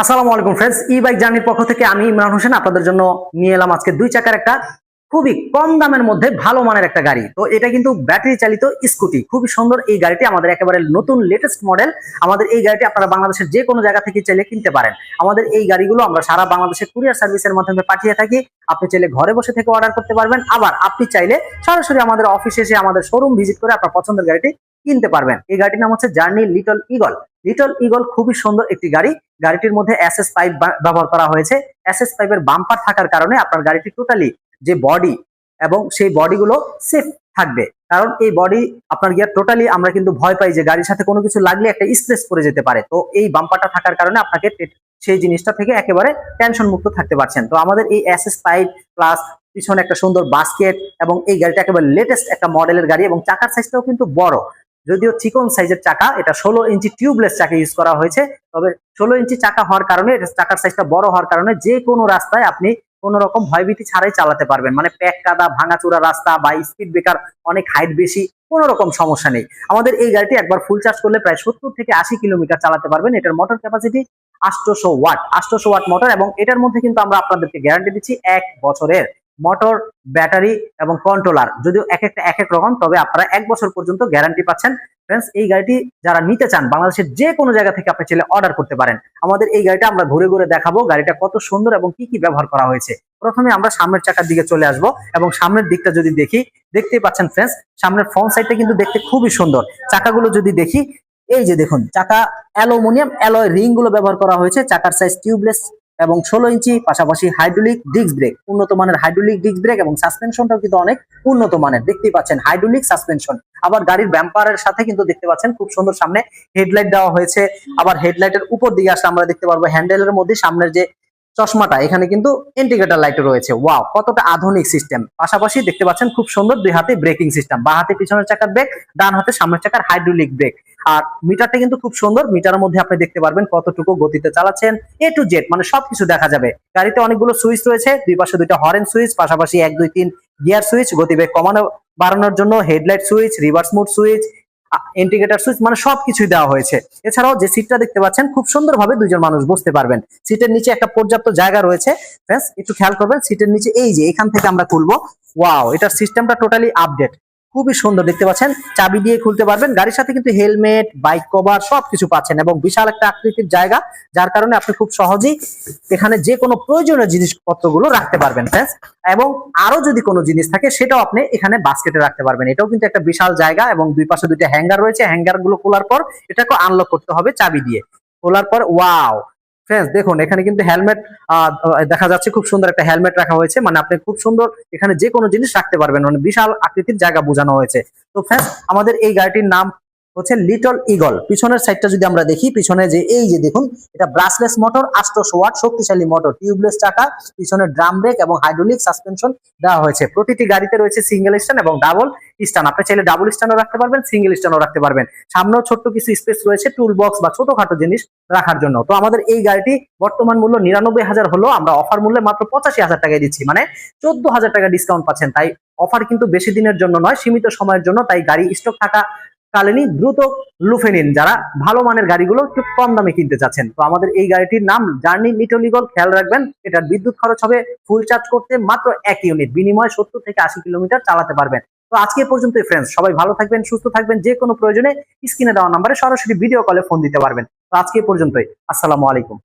আসসালামু আলাইকুম ফ্রেন্ডস ই বাইক জার্নির পক্ষ থেকে আমি ইমরান হোসেন, আপনাদের জন্য নিয়ে এলাম আজকে দুই চাকার একটা খুবই কম দামের মধ্যে ভালো মানের একটা গাড়ি। তো এটা কিন্তু ব্যাটারি চালিত স্কুটি খুবই সুন্দর এই গাড়িটি আমাদের একেবারে নতুন লেটেস্ট মডেল আমাদের এই গাড়িটি আপনারা বাংলাদেশের যে কোনো জায়গা থেকে চাইলে কিনতে পারেন। আমাদের এই গাড়িগুলো আমরা সারা বাংলাদেশের কুরিয়ার সার্ভিসের মাধ্যমে পাঠিয়ে থাকি। আপনি চাইলে ঘরে বসে থেকে অর্ডার করতে পারবেন। আবার আপনি চাইলে সরাসরি আমাদের অফিসে এসে আমাদের শোরুম ভিজিট করে আপনার পছন্দের গাড়িটি কিনতে পারবেন। এই গাড়িটির নাম হচ্ছে journey little eagle little eagle খুবই সুন্দর একটি গাড়ি। গাড়িটির মধ্যে এসএস পাইপ ব্যবহার করা হয়েছে। এসএস পাইপের বাম্পার থাকার কারণে আপনার গাড়িটি টোটালি যে বডি এবং সেই বডিগুলো সেফ থাকবে। কারণ এই বডি আপনার গিয়ার টোটালি আমরা কিন্তু ভয় পাই যে গাড়ির সাথে কোনো কিছু লাগলে একটা স্ট্রেস পড়ে যেতে পারে। তো এই বাম্পারটা থাকার কারণে আপনাকে সেই জিনিসটা থেকে একেবারে টেনশন মুক্ত থাকতে পারছেন। তো আমাদের এই এসএস পাইপ প্লাস পিছনে একটা সুন্দর বাস্কেট এবং এই গাড়িটা একেবারে লেটেস্ট একটা মডেলের গাড়ি এবং চাকার সাইজটাও কিন্তু বড়। যদিও চিকন সাইজের চাকা, এটা ষোলো ইঞ্চি টিউবলেস চাকা ইউজ করা হয়েছে। তবে ষোলো ইঞ্চি চাকা হওয়ার কারণে চাকার সাইজটা বড় হওয়ার কারণে যে কোনো রাস্তায় আপনি কোনো রকম ভয়ভীতি ছাড়াই চালাতে পারবেন। মানে প্যাক কাদা, ভাঙাচোরা রাস্তা বা স্পিড ব্রেকার অনেক হাইট বেশি, কোনো রকম সমস্যা নেই। আমাদের এই গাড়িটি একবার ফুল চার্জ করলে প্রায় সত্তর থেকে আশি কিলোমিটার চালাতে পারবেন। এটার মোটর ক্যাপাসিটি আটশোশো ওয়াট আটশোশো ওয়াট মোটর এবং এটার মধ্যে কিন্তু আমরা আপনাদেরকে গ্যারান্টি দিচ্ছি এক বছরের। মোটর ব্যাটারি এবং কন্ট্রোলার যদিও এক একটা এক এক রকম, তবে আপনারা এক বছর পর্যন্ত গ্যারান্টি পাচ্ছেন। ফ্রেন্ডস এই গাড়িটি যারা নিতে চান, বাংলাদেশের যে কোনো জায়গা থেকে আপনি চাইলে অর্ডার করতে পারেন। আমাদের এই গাড়িটা আমরা ঘুরে ঘুরে দেখাবো, গাড়িটা কত সুন্দর এবং কি কি ব্যবহার করা হয়েছে। প্রথমে আমরা সামনের চাকার দিকে চলে আসব এবং সামনের দিকটা যদি দেখি, দেখতেই পাচ্ছেন ফ্রেন্ডস সামনের ফ্রন্ট সাইডটা কিন্তু দেখতে খুবই সুন্দর। চাকাগুলো যদি দেখি, এই যে দেখুন, চাকা অ্যালুমিনিয়াম, অ্যালয় রিংগুলো ব্যবহার করা হয়েছে। চাকার সাইজ টিউবলেস এবং ষোলো ইঞ্চি পাশাপাশি হাইড্রোলিক ডিস্ক ব্রেক, উন্নত মানের হাইড্রোলিক ডিস্ক ব্রেক এবং সাসপেনশনটাও কিন্তু অনেক উন্নত মানের। দেখতেই পাচ্ছেন হাইড্রোলিক সাসপেনশন। আবার গাড়ির ব্যাম্পারের সাথে কিন্তু দেখতে পাচ্ছেন খুব সুন্দর সামনে হেডলাইট দেওয়া হয়েছে। আবার হেডলাইটের উপর দিকে আসলে আমরা দেখতে পারব হ্যান্ডেলের মধ্যে সামনের যে চশমাটা, এখানে কিন্তু ইন্ডিকেটর লাইট রয়েছে। ওয়াও কতটা আধুনিক সিস্টেম পাশাপাশি দেখতে পাচ্ছেন খুব সুন্দর দুই হাতে ব্রেকিং সিস্টেম বা হাতে পিছনের চাকার ব্রেক ডান হাতে সামনের চাকার হাইড্রোলিক ব্রেক আর মিটারটা কিন্তু খুব সুন্দর। মিটারের মধ্যে আপনি দেখতে পারবেন কতটুকু গতিতে চালাচ্ছেন এ টু জেড মানে সবকিছু দেখা যাবে। গাড়িতে অনেকগুলো সুইচ রয়েছে। দুই পাশে দুইটা হরেন সুইচ পাশাপাশি এক, দুই, তিন গিয়ার সুইচ গতিবেগ কমানো, বাড়ানোর জন্য headlight switch reverse mode switch indicator switch মানে সবকিছুই দেওয়া হয়েছে। এছাড়াও যে সিটটা দেখতে পাচ্ছেন, খুব সুন্দরভাবে দুজন মানুষ বসতে পারবেন। সিটের নিচে একটা পর্যাপ্ত জায়গা রয়েছে। ফ্রেন্ডস একটু খেয়াল করবেন সিটের নিচে এই যে, এখান থেকে আমরা খুলবো ওয়াও এটার সিস্টেমটা টোটালি আপডেট খুবই সুন্দর, দেখতে পাচ্ছেন? চাবি দিয়ে খুলতে পারবেন। গাড়ির সাথে কিন্তু হেলমেট, বাইক কভার সবকিছু পাচ্ছেন এবং বিশাল একটা আকৃতির জায়গা, যার কারণে আপনি খুব সহজেই এখানে যে কোনো প্রয়োজনীয় জিনিসপত্রগুলো রাখতে পারবেন ফ্রেন্ডস এবং আরও যদি কোনো জিনিস থাকে, সেটাও আপনি এখানে বাস্কেটে রাখতে পারবেন। এটাও কিন্তু একটা বিশাল জায়গা এবং দুই পাশে দুইটা হ্যাঙ্গার রয়েছে। হ্যাঙ্গারগুলো খোলার পর এটাকে আনলক করতে হবে চাবি দিয়ে। খোলার পর ওয়াও ফ্রেন্ডস দেখুন, এখানে কিন্তু হেলমেট দেখা যাচ্ছে খুব সুন্দর একটা হেলমেট রাখা হয়েছে। মানে আপনি খুব সুন্দর এখানে যে কোনো জিনিস রাখতে পারবেন। মানে বিশাল আকৃতির জায়গা বোঝানো হয়েছে। তো ফ্রেন্ডস আমাদের এই গাড়িটির নাম হচ্ছে লিটল ইগল পিছনের সাইডটা যদি আমরা দেখি, পিছনে যে এই যে দেখুন, এটা ব্রাসলেস মোটর আটশোশো ওয়াট শক্তিশালী মোটর টিউবলেস চাকা, পিছনে ড্রাম ব্রেক এবং হাইড্রোলিক সাসপেনশন দেওয়া হয়েছে। প্রতিটি গাড়িতে রয়েছে সিঙ্গেল স্ট্যান্ড এবং ডাবল স্ট্যান্ড আপনি চাইলে ডাবল স্ট্যান্ডও রাখতে পারবেন সিঙ্গেল স্ট্যান্ডও রাখতে পারবেন। সামনেও ছোট্ট কিছু স্পেস রয়েছে টুল বক্স বা ছোটখাটো জিনিস রাখার জন্য। তো আমাদের এই গাড়িটি বর্তমান মূল্য নিরানব্বই হাজার হলো আমরা অফার মূল্যে মাত্র পঁচাশি হাজার টাকায় দিচ্ছি। মানে চোদ্দ হাজার টাকা ডিসকাউন্ট পাচ্ছেন। তাই অফার কিন্তু বেশি দিনের জন্য নয়, সীমিত সময়ের জন্য। তাই গাড়ি স্টক থাকা কালীনই দ্রুত লুফে নিন। যারা ভালো মানের গাড়িগুলো একটু কম দামে কিনতে চাচ্ছেন। তো আমাদের এই গাড়িটির নাম জার্নি লিটলিগল খেয়াল রাখবেন। এটার বিদ্যুৎ খরচ হবে ফুল চার্জ করতে মাত্র এক ইউনিট বিনিময়ে সত্তর থেকে আশি কিলোমিটার চালাতে পারবেন। তো আজকে পর্যন্ত পর্যন্তই ফ্রেন্ডস সবাই ভালো থাকবেন, সুস্থ থাকবেন, যে কোনো প্রয়োজনে স্ক্রিনে দেওয়া নাম্বারে সরাসরি ভিডিও কলে ফোন দিতে পারবেন। তো আজকে পর্যন্তই। আসসালামু আলাইকুম।